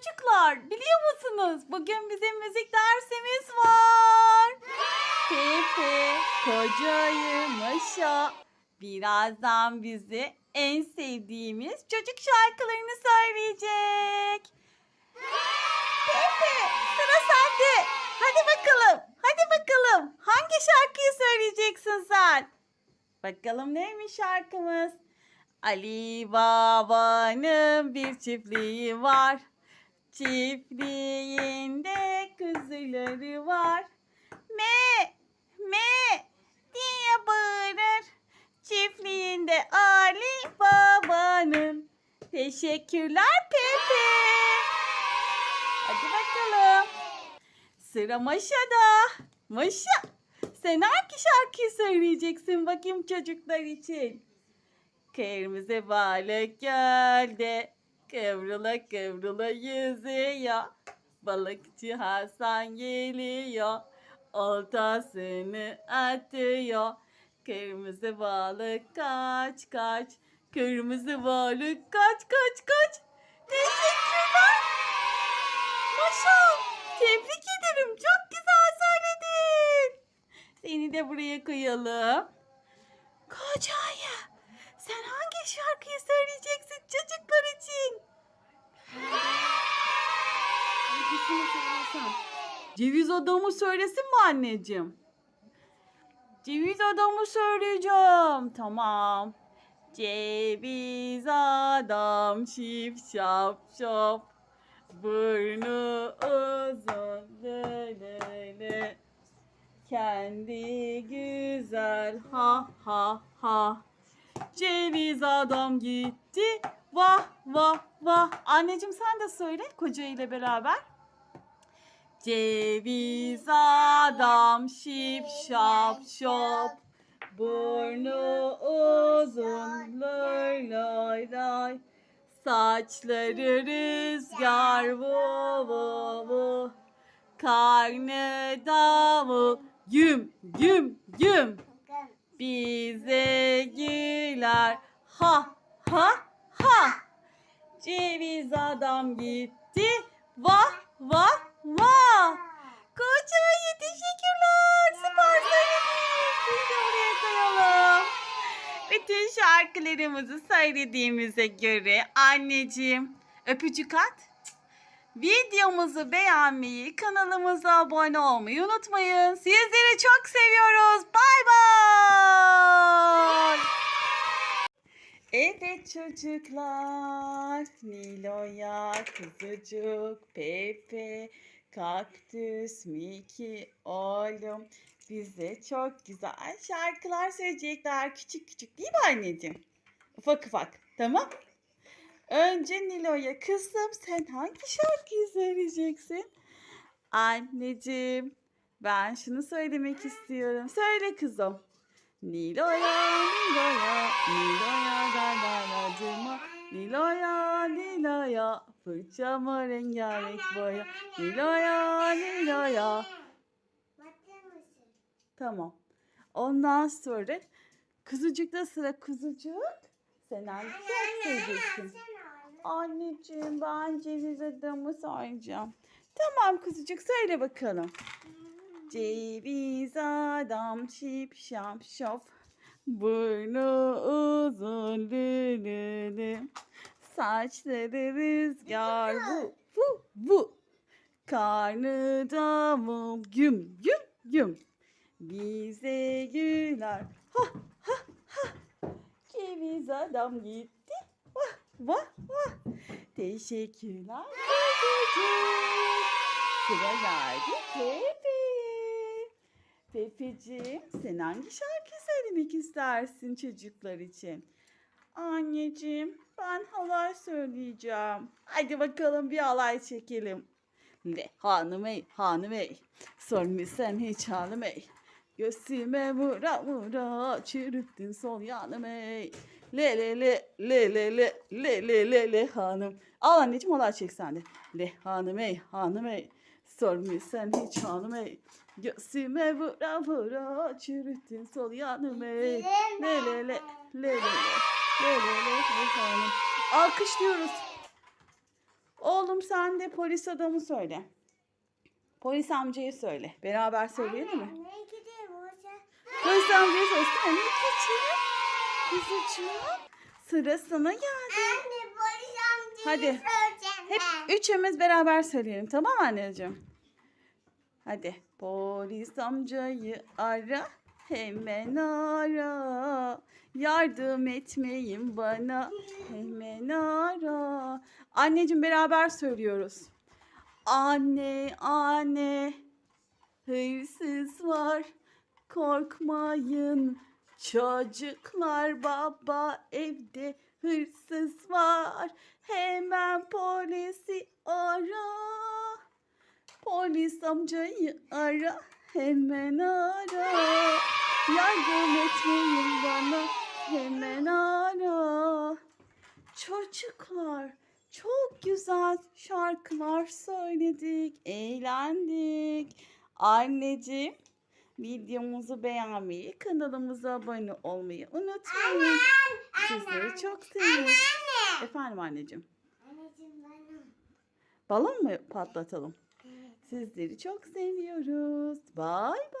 çocuklar biliyor musunuz? Bugün bizim müzik dersimiz var. Pepe, kocayı, Maşa birazdan bize en sevdiğimiz çocuk şarkılarını söyleyecek. Pepe sıra sende. Hadi bakalım. Hadi bakalım. Hangi şarkıyı söyleyeceksin sen? Bakalım neymiş şarkımız? Ali Baba'nın bir çiftliği var. Çiftliğinde kuzuları var. Me, me diye bağırır. Çiftliğinde Ali Baba'nın. Teşekkürler Pepe. Hadi bakalım. Sıra Maşa'da. Maşa, sen hangi şarkıyı söyleyeceksin bakayım çocuklar için? Kırmızı balık gölde kıvrıla kıvrıla yüzüyor. Balıkçı Hasan geliyor. Oltasını atıyor. Kırmızı balık kaç kaç. Kırmızı balık kaç kaç kaç. Teşekkürler. Maşa tebrik ederim. Çok güzel söyledin. Seni de buraya koyalım. Kocaya sen hangi şarkıyı söyleyeceksin çocuklar için? Söylesem? Ceviz adamı söylesin mi anneciğim? Ceviz adamı söyleyeceğim. Tamam. Ceviz adam şip şap şop. Burnu uzun le le le. Kendi güzel ha ha ha. Ceviz adam gitti. Vah vah vah. Anneciğim sen de söyle koca ile beraber. Ceviz adam şip şap şop. Burnu uzun lay lay lay. Saçları rüzgar vu vu vu. Karnı davul güm güm güm. Bize güler ha ha ha. Ceviz adam gitti vah vah vah. Kocayı teşekkürler. Süper söyledin. Biz de koyalım. Bütün şarkılarımızı söylediğimize göre anneciğim öpücük at. Videomuzu beğenmeyi, kanalımıza abone olmayı unutmayın. Sizleri çok seviyoruz. Bay bay. Evet çocuklar. Nilo'ya, kuzucuk, Pepe, kaktüs, Miki, oğlum. Bize çok güzel şarkılar söyleyecekler. Küçük küçük değil mi anneciğim? Ufak ufak. Tamam. Önce Nilo'ya kızım sen hangi şarkıyı söyleyeceksin? Anneciğim ben şunu söylemek istiyorum. Söyle kızım. Nilo'ya, Nilo'ya, Nilo'ya dardaracıma. Nilo'ya, Nilo'ya, fırçama rengarenk boya. Nilo'ya, Nilo'ya. Tamam. Ondan sonra kuzucukta sıra kuzucuk. Sen hangi şarkı söyleyeceksin? Anneciğim ben ceviz adamı sayacağım. Tamam kuzucuk söyle bakalım. Ceviz adam şip şap şop. Burnu uzun lü lü lü. Saçları rüzgar vu vu vu. Karnı davul güm güm güm. Bize güler ha ha ha. Ceviz adam gitti. Vah vah vah. Teşekkürler. Pepeciğim. Sıra geldi Pepe'ye. Pepeciğim sen hangi şarkı söylemek istersin çocuklar için? Anneciğim ben halay söyleyeceğim. Hadi bakalım bir halay çekelim. Le hanım ey hanım ey sormuşsan hiç hanım ey. Göğsüme vura vura çürüttün sol yanım ey. Le le le le le le le le le le hanım. Al anneciğim halay çek sen de. Le hanım ey hanım ey. Sormuşsan hiç hanım ey. Göğsüme vura vura çürüttün sol yanım ey. Le le le le le le le le le hanım. Alkışlıyoruz. Oğlum sen de polis adamı söyle. Polis amcayı söyle. Beraber söyleyelim mi? Polis amcayı söylesene. Ne küçük. Kuzucuğum. Sıra sana geldi. Anne polis amcayı Hadi. söyleyeceğim Hep üçümüz beraber söyleyelim tamam mı anneciğim? Hadi. Polis amcayı ara. Hemen ara. Yardım etmeyin bana. Hemen ara. Anneciğim beraber söylüyoruz. Anne, anne. Hırsız var. Korkmayın. Çocuklar baba evde hırsız var. Hemen polisi ara. Polis amcayı ara. Hemen ara. Yardım etmeyin bana. Hemen ara. Çocuklar çok güzel şarkılar söyledik. Eğlendik. Anneciğim videomuzu beğenmeyi, kanalımıza abone olmayı unutmayın. Sizleri çok seviyoruz. Anne. Efendim anneciğim. Anneciğim bana. Balon mu patlatalım? Evet. Sizleri çok seviyoruz. Bay bay.